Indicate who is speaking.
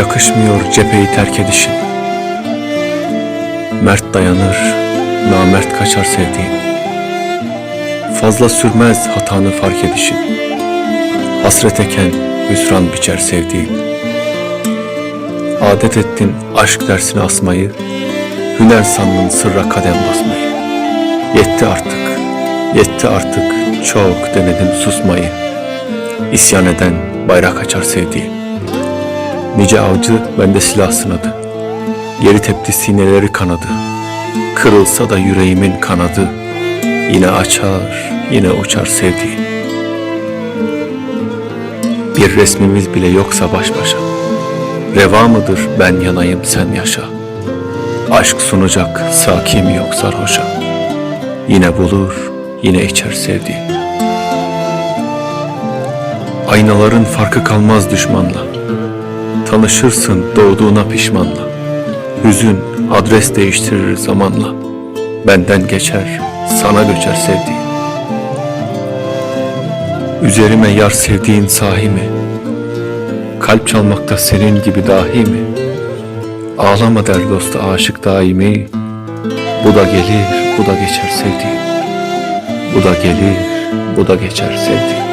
Speaker 1: Yakışmıyor cepheyi terk edişin. Mert dayanır, namert kaçar sevdiğim. Fazla sürmez hatanı fark edişin. Hasret eken hüsran biçer sevdiğim. Adet ettin aşk dersini asmayı, hüner sandın sırra kadem basmayı. Yetti artık, yetti artık çok denedim susmayı. İsyan eden bayrak açar sevdiğim. Nice avcı bende silah sınadı. Yeri tepti sineleri kanadı. Kırılsa da yüreğimin kanadı. Yine açar, yine uçar sevdiğim. Bir resmimiz bile yoksa baş başa. Reva mıdır ben yanayım sen yaşa. Aşk sunacak sakim yok sarhoşa. Yine bulur, yine içer sevdiğim. Aynaların farkı kalmaz düşmanla. Tanışırsın doğduğuna pişmanla. Hüzün adres değiştirir zamanla. Benden geçer, sana göçer sevdiğim. Üzerime yar sevdiğin sahi mi? Kalp çalmakta senin gibi dahi mi? Ağlama der dostu aşık daimi. Bu da gelir, bu da geçer sevdiğim. Bu da gelir, bu da geçer sevdiğim.